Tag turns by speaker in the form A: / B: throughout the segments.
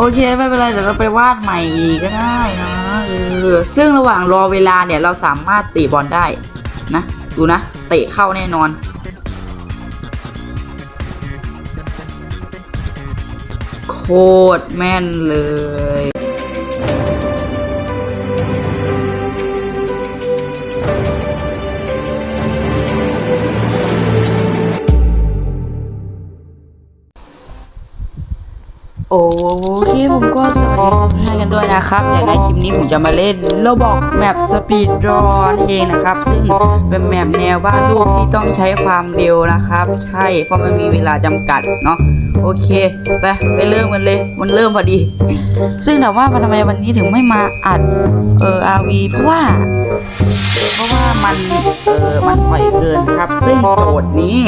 A: โอเคไม่เป็นไรเดี๋ยวเราไปวาดใหม่อีกก็ได้นะเออซึ่งระหว่างรอเวลาเนี่ยเราสามารถเตะบอลได้นะดูนะเตะเข้าแน่นอน โคตรแม่นเลย โอเคผมก็สวัสดีให้กันด้วยนะครับอย่างในคลิปนี้ผมจะมาเล่นเราบอกแมปสปีดรอนเองนะครับ ซึ่งเป็นแมปแนววาดรูปที่ต้องใช้ความเร็วนะครับ ใช่เพราะมันมีเวลาจำกัดเนาะโอเคไปไปเริ่มกันเลย มันเริ่มพอดี ซึ่งแต่ว่าทำไมวันนี้ถึงไม่มาอัดเอออาวีเพราะว่า เพราะว่ามันเออมันปล่อยเกินครับ ซึ่งโจทย์นี้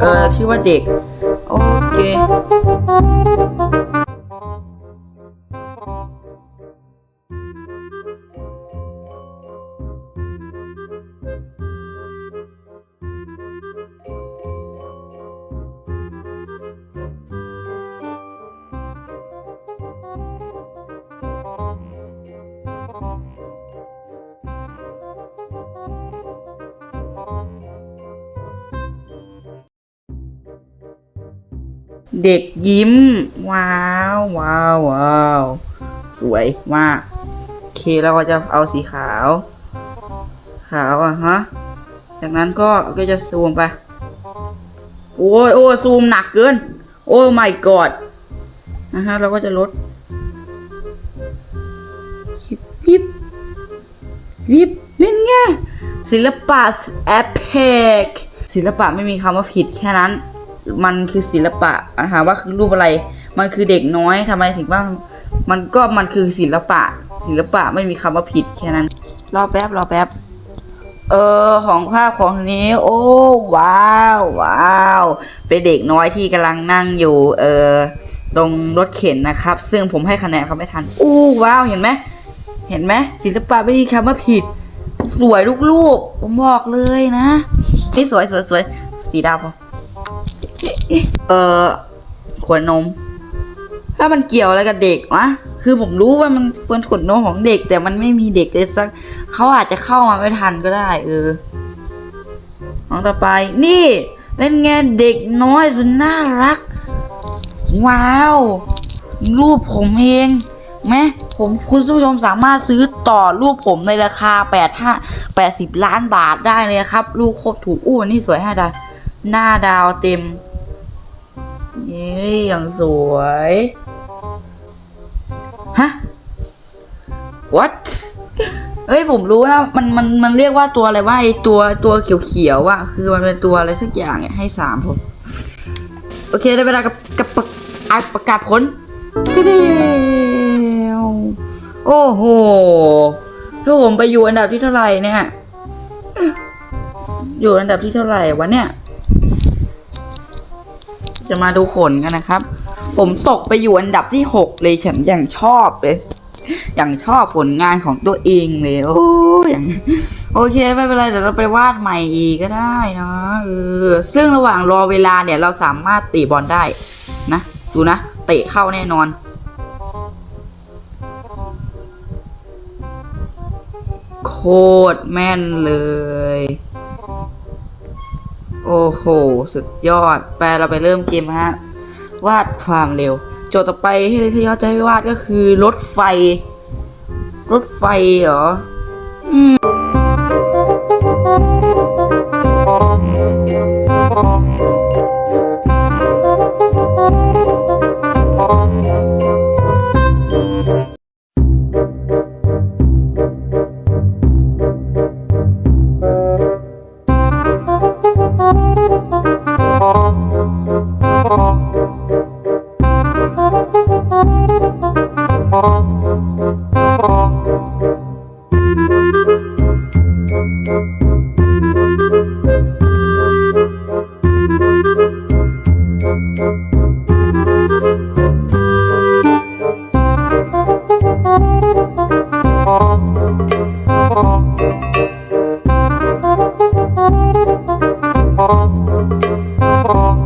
A: เออชื่อว่าเด็กโอเค เด็กยิ้ม ว้าวว้าวว้าวสวยมากโอเคเราก็จะเอาสีขาว ขาวอะฮะจากนั้นก็ก็จะซูมไป โอ้ยโอ้ซูมหนักเกิน โอ้ my god นะฮะเราก็จะลดยิบยิบยิบเป็นไงศิลปะแอปเพกศิลปะไม่มีคำว่าผิดแค่นั้น มันคือศิลปะอะฮะว่าคือรูปอะไร มันคือเด็กน้อยทำไมถึงว่ามันก็มันคือศิลปะ ศิลปะไม่มีคำว่าผิดแค่นั้น รอแป๊บรอแป๊บ เออของภาพของนี้ โอ้ว้าวว้าวเป็นเด็กน้อยที่กำลังนั่งอยู่ เออตรงรถเข็นนะครับ ซึ่งผมให้คะแนนเขาไม่ทัน อู้ว้าวเห็นไหมเห็นไหมศิลปะไม่มีคำว่าผิด สวยลูกรูปผมบอกเลยนะนี่สวยสวยสวยสีดำพอ เออขวดนม ถ้ามันเกี่ยวอะไรกับเด็กวะคือผมรู้ว่ามันเป็นขวดนมของเด็ก แต่มันไม่มีเด็กเลยสักเขาอาจจะเข้ามาไม่ทันก็ได้ เออน้องต่อไป นี่ เป็นไงเด็กน้อยสุดน่ารัก ว้าว รูปผมเองไหมผมคุณผู้ชมสามารถซื้อต่อรูปผมในราคาแปดห้าแปดสิบล้านบาทได้เลยครับ รูปครบถูกอู้นี่สวยห้าดาวหน้าดาวเต็ม นี่อย่างสวย ฮะ what เอ้ยผมรู้นะมันมันมันเรียกว่าตัวอะไรว่าไอตัวตัวเขียวๆอะคือมันเป็นตัวอะไรสักอย่างเนี่ยให้สามผม โอเคได้เวลากับกับประอะประกาศผลเดียวโอ้โหถ้าผมไปอยู่อันดับที่เท่าไหร่เนี่ย อยู่อันดับที่เท่าไหร่วะเนี่ย จะมาดูผลกันนะครับ ผมตกไปอยู่อันดับที่หกเลยฉันอย่างชอบเลยอย่างชอบผลงานของตัวเองเลยโอ้ยอย่างโอเคไม่เป็นไรเดี๋ยวเราไปวาดใหม่อีกก็ได้นะเออซึ่งระหว่างรอเวลาเนี่ยเราสามารถเตะบอลได้นะดูนะเตะเข้าแน่นอน โคตรแม่นเลย โอ้โห สุดยอด ไปเราไปเริ่มเกมฮะ วาดความเร็ว โจทย์ต่อไปที่ที่เขาจะให้วาดก็คือรถไฟ รถไฟเหรอ อืม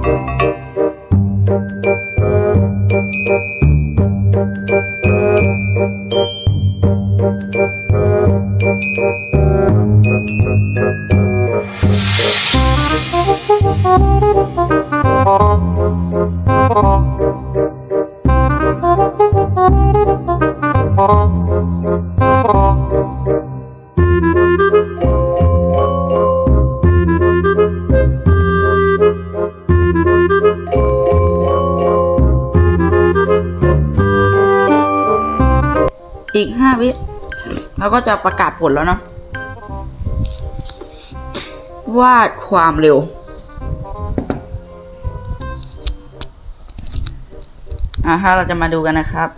B: Música
A: อีกห้าวิเราก็จะประกาศผลแล้วนะวาดความเร็ว อ่าฮะเราจะมาดูกันนะครับ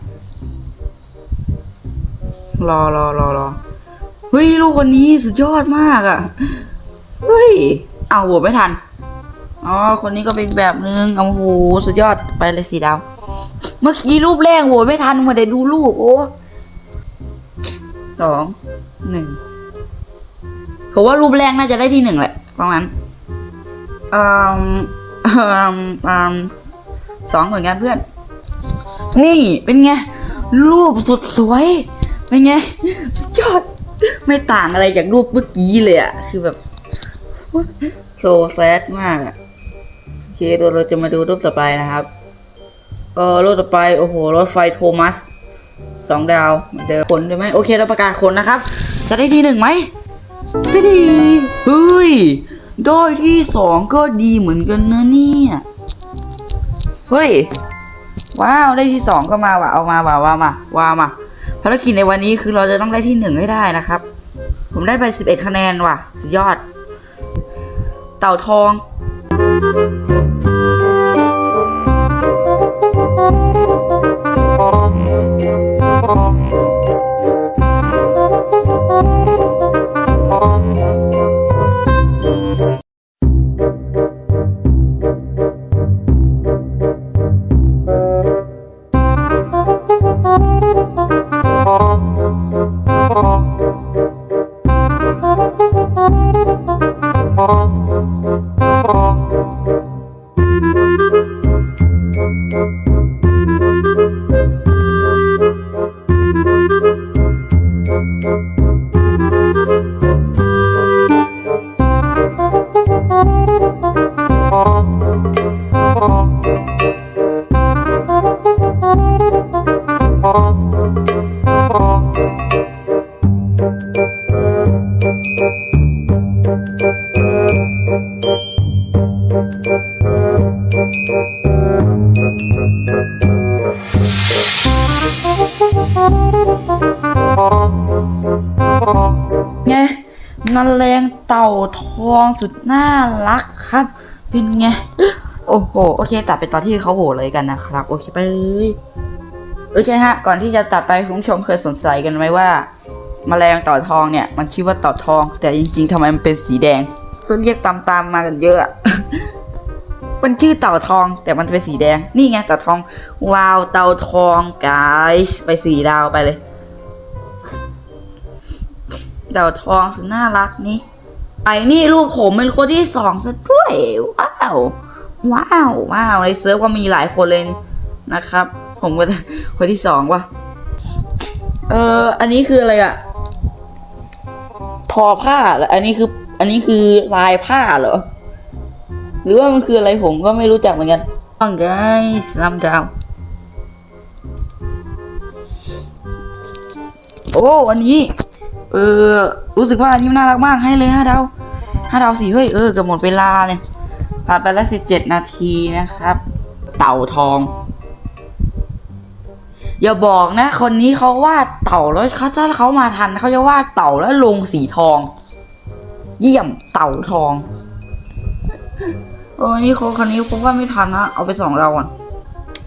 A: รอรอรอรอเฮ้ย ลูกคนนี้สุดยอดมากอะ่ะ เฮ้ย เอาโหวตไม่ทัน อ๋อ คนนี้ก็เป็นแบบนึงเอาโหสุดยอดไปเลยสีดาว เมื่อกี้รูปแรกโหวตไม่ทันมาได้ดูรูปโอ้ สองหนึ่งผมว่ารูปแรกน่าจะได้ที่หนึ่งแหละประมาณอืมอืมอืมสองเหมือนกันเพื่อน นี่เป็นไง รูปสุดสวย เป็นไงยอดไม่ต่างอะไรจากรูปเมื่อกี้เลยอะคือแบบโซแซดมากอะโอเคตัวเราจะมาดูรูปต่อไปนะครับ เออรูปต่อไป โอ้โห รถไฟโทมัส สองดาวเหมือนเดิมคนได้ไหมโอเคเราประกาศคนนะครับ จะได้ที่หนึ่งไหมจะดีเฮ้ยได้ที่สองก็ดีเหมือนกันนะเนี่ยเฮ้ยว้าวได้ที่สองก็มาว่ะเอามาว่ะว่ามาว่ามาภารกิจในวันนี้คือเราจะต้องได้ที่หนึ่งให้ได้นะครับ ผมได้ไปสิบเอ็ดคะแนนว่ะ สุดยอด เต่าทอง Oh. ไงนันแรงเต่าทองสุดน่ารักครับ เป็นไง โอ้โห โอเคตัดไปตอนที่เขาโหเลยกันนะครับ โอเคไปเลย โอเคฮะ ก่อนที่จะตัดไปคุณผู้ชมเคยสงสัยกันไหมว่า แมลงต่าทองเนี่ย มันชื่อว่าต่าทอง แต่จริงๆทำไมมันเป็นสีแดงส่วนเรียกตามๆมากันเยอะมันชื่อเต่าทองแต่มันเป็นสีแดง นี่ไงเต่าทอง ว้าวเต่าทองกายไปสีดาวไปเลยเต่าทองสุดน่ารักนี่ไอ้นี่ลูกผมเป็นคนที่สองซะด้วยว้าวว้าวว้าวในเซิร์ฟก็มีหลายคนเลยนะครับ ผมก็คนที่สองว่ะ เออ อันนี้คืออะไรอะทอผ้าออันนี้คือ อันนี้คือลายผ้าเหรอ หรือว่ามันคืออะไรผมก็ไม่รู้จักเหมือนกันฟังไงลำดาว โอ้อันนี้ เออ รู้สึกว่าอันนี้น่ารักมากให้เลยห้าดาวห้าดาวสี่เฮ้ย เออเกือบหมดเวลาเนี่ยผ่านไปแล้วสิบเจ็ดนาทีนะครับ เต่าทอง อย่าบอกนะ คนนี้เขาวาดเต่าแล้วเขาถ้าเขามาทันเขาจะวาดเต่าแล้วลงสีทอง เยี่ยมเต่าทองเออนี่เขาคนนี้ผมว่าไม่ทันนะเอาไปสองเราก่อน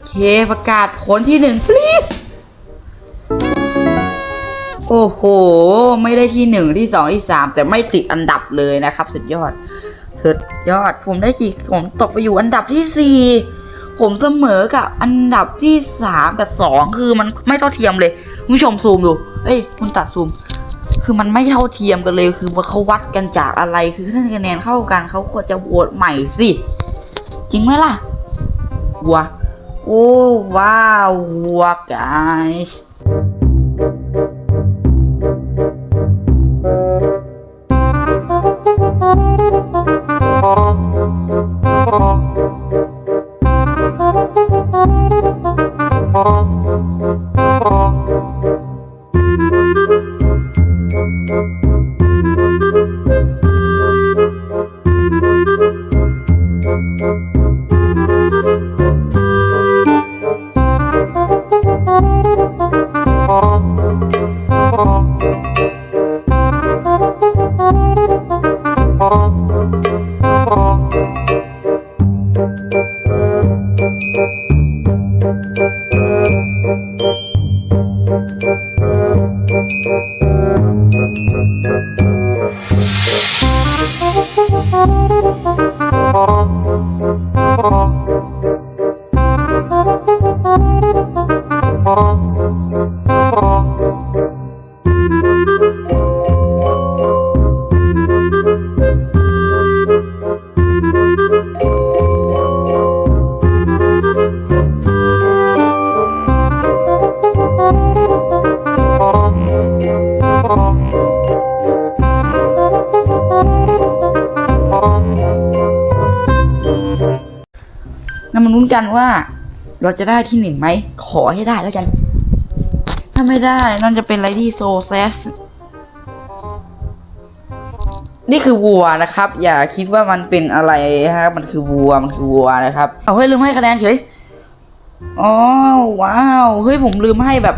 A: เคประกาศผลที่หนึ่ง please โอ้โห ไม่ได้ที่หนึ่งที่สองที่สามแต่ไม่ติดอันดับเลยนะครับ สุดยอด สุดยอด ผมได้กี่ผมตกไปอยู่อันดับที่สี่ ผมเสมอกับอันดับที่สามกับสองคือมันไม่เท่าเทียมเลยคุณผู้ชมซูมดูเอ้ยคุณตัดซูม คือมันไม่เท่าเทียมกันเลยคือมันเขาวัดกันจากอะไรคือถ้าคะแนนเข้ากันเขาควรจะโหวตใหม่สิจริงไหมล่ะวัวโอ้ว้าววัว guys งั้ กันว่า เราจะได้ที่หนึ่งไหม ขอให้ได้แล้วกัน ถ้าไม่ได้นั่นจะเป็นอะไรที่โซแซสนี่คือวัวนะครับ อย่าคิดว่ามันเป็นอะไรนะมันคือวัวมันคือวัวนะครับ เอาเฮ้ลืมให้คะแนนเฉยอ๋อว้าวเฮ้ยผมลืมให้แบบ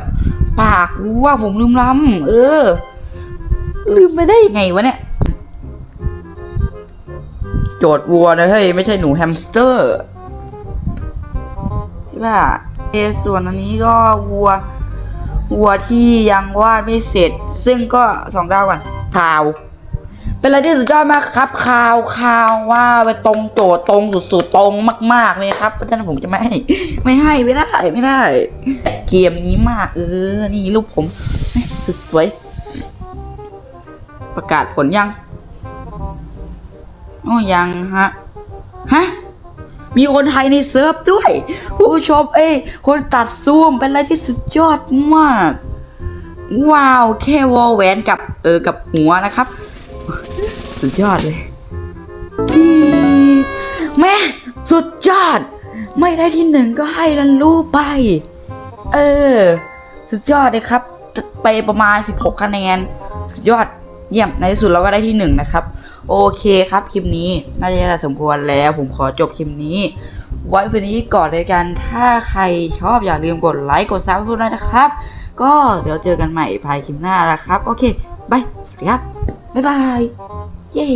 A: ปากวัวผมลืมล้ำเออ ลืมไปได้ยังไงวะเนี่ย โจทย์วัวนะเฮ้ยไม่ใช่หนูแฮมสเตอร์ ใช่ป่ะเอส่วนอันนี้ก็วัว วัวที่ยังวาดไม่เสร็จ ซึ่งก็สองดาวก่อนข่าว เป็นอะไรที่สุดยอดมากครับข่าวข่าวว่าไปตรงโจทย์ตรงสุดๆตรงมาก ๆเลยครับเพราะฉะนั้นผมจะไม่ให้ไม่ให้ไม่ได้ไม่ได้ เกมนี้มากเออ นี่รูปผมสุดสวย ประกาศผลยัง โอ้ยังฮะ ฮะ มีคนไทยในเซิร์ฟด้วยคุณผู้ชมเอ้ยคนตัดซูมเป็นอะไรที่สุดยอดมาก ว้าวแค่วอลแหวนกับเออกับหัวนะครับ สุดยอดเลยดีแม่สุดยอด ไม่ได้ที่หนึ่งก็ให้รันรู้ไป เออ สุดยอดเลยครับ ไปประมาณ 16 คะแนน สุดยอดเยี่ยมในที่สุดเราก็ได้ที่หนึ่งนะครับ โอเคครับ คลิปนี้น่าจะสมควรแล้ว ผมขอจบคลิปนี้ ไว้วันนี้ก่อนเลยกัน ถ้าใครชอบอย่าลืมกดไลค์ กดซับสไครต์นะครับ ก็เดี๋ยวเจอกันใหม่ภายคลิปหน้าละครับ โอเคบายสวัสดีครับ บ๊ายบาย เย้